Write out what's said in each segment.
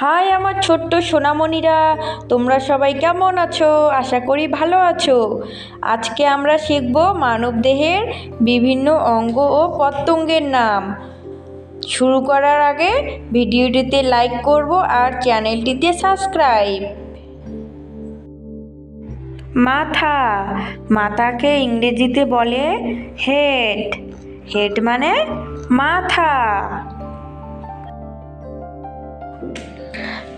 High আমার ছোট্ট সোনামণিরা, তোমরা সবাই কেমন আছো? আশা করি ভালো আছো। আজকে আমরা শিখব মানবদেহের বিভিন্ন অঙ্গ ও প্রত্যঙ্গের নাম। শুরু করার আগে ভিডিওটিতে লাইক করব আর চ্যানেলটিতে সাবস্ক্রাইব মাথা, মাথাকে ইংরেজিতে বলে হেড হেড মানে মাথা।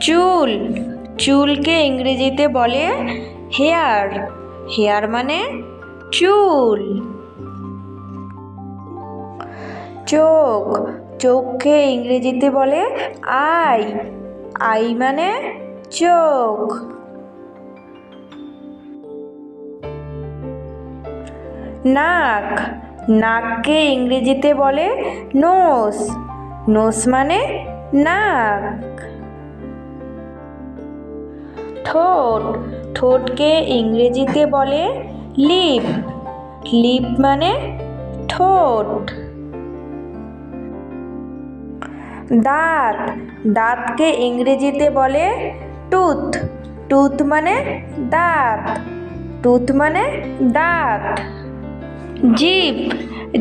চুল। চুলকে ইংরেজিতে বলে হেয়ার। হেয়ার মানে চুল। চোখ। চোখকে ইংরেজিতে বলে আই। আই মানে চোখ। নাক। নাককে ইংরেজিতে বলে নোস। নোস মানে নাক। ঠোঁট। ঠোঁটকে ইংরেজিতে বলে লিপ। লিপ মানে ঠোঁট। দাঁত। দাঁতকে ইংরেজিতে বলে টুথ। টুথ মানে দাঁত। টুথ মানে দাঁত। জিভ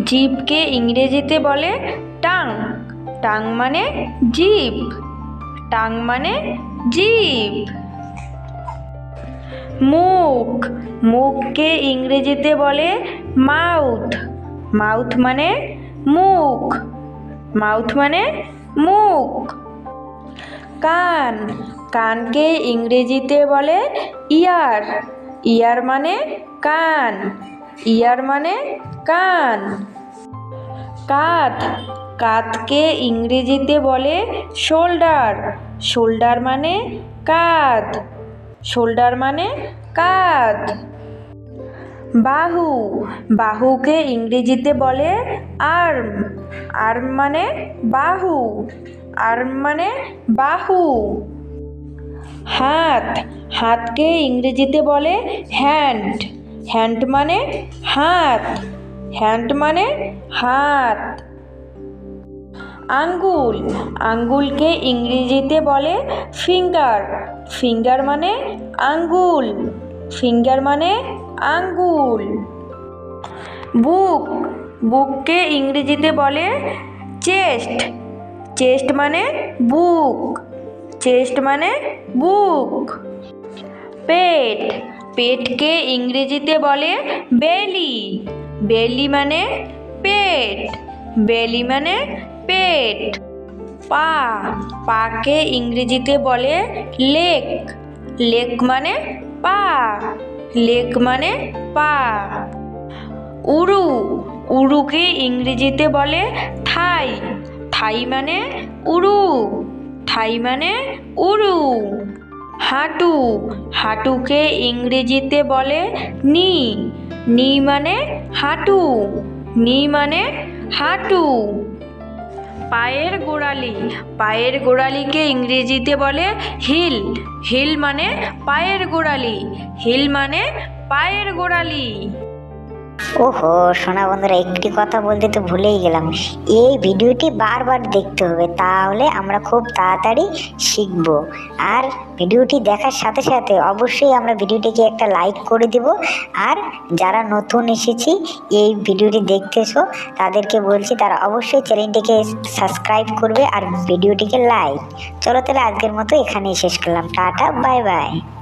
জিভকে ইংরেজিতে বলে টাং। টাং মানে জিভ টাং মানে জিভ মুখ। মুখকে ইংরেজিতে বলে মাউথ। মাউথ মানে মুখ। মাউথ মানে মুখ। কান। কানকে ইংরেজিতে বলে ইয়ার। ইয়ার মানে কান। ইয়ার মানে কান। কাঁধ। কাঁধকে ইংরেজিতে বলে শোল্ডার। শোল্ডার মানে কাঁধ। শোল্ডার মানে কাঁধ। বাহু, বাহুকে ইংরেজিতে বলে আর্ম। আর্ম মানে বাহু, আর্ম মানে বাহু। হাত, হাতকে ইংরেজিতে বলে হ্যান্ড। হ্যান্ড মানে হাত। হ্যান্ড মানে হাত। আঙ্গুল। আঙ্গুলকে ইংরেজিতে বলে ফিঙ্গার। ফিঙ্গার মানে আঙ্গুল। ফিঙ্গার মানে আঙ্গুল। বুক। বুককে ইংরেজিতে বলে চেস্ট। চেস্ট মানে বুক। চেস্ট মানে বুক। পেট। পেটকে ইংরেজিতে বলে বেলি। বেলি মানে পেট। বেলি মানে পেট। পা, পাকে ইংরেজিতে বলে লেক। লেক মানে পা। লেক মানে পা। উরু, উরুকে ইংরেজিতে বলে থাই। থাই মানে উরু। থাই মানে উরু। হাঁটু, হাঁটুকে ইংরেজিতে বলে নি। নি মানে হাঁটু। নি মানে হাঁটু। পায়ের গোড়ালি। পায়ের গোড়ালিকে ইংরেজিতে বলে হিল। হিল মানে পায়ের গোড়ালি। হিল মানে পায়ের গোড়ালি। ওহো, সোনা বন্ধুরা, একটি কথা বলতে তো ভুলেই গেলাম। এই ভিডিওটি বারবার দেখতে হবে, তাহলে আমরা খুব তাড়াতাড়ি শিখব। আর ভিডিওটি দেখার সাথে সাথে অবশ্যই আমরা ভিডিওটিকে একটা লাইক করে দিব। আর যারা নতুন এসেছি, এই ভিডিওটি দেখতেছো, তাদেরকে বলছি তারা অবশ্যই চ্যানেলটিকে সাবস্ক্রাইব করবে আর ভিডিওটিকে লাইক। চলো তাহলে আজকের মতো এখানেই শেষ করলাম। Tata, bye bye.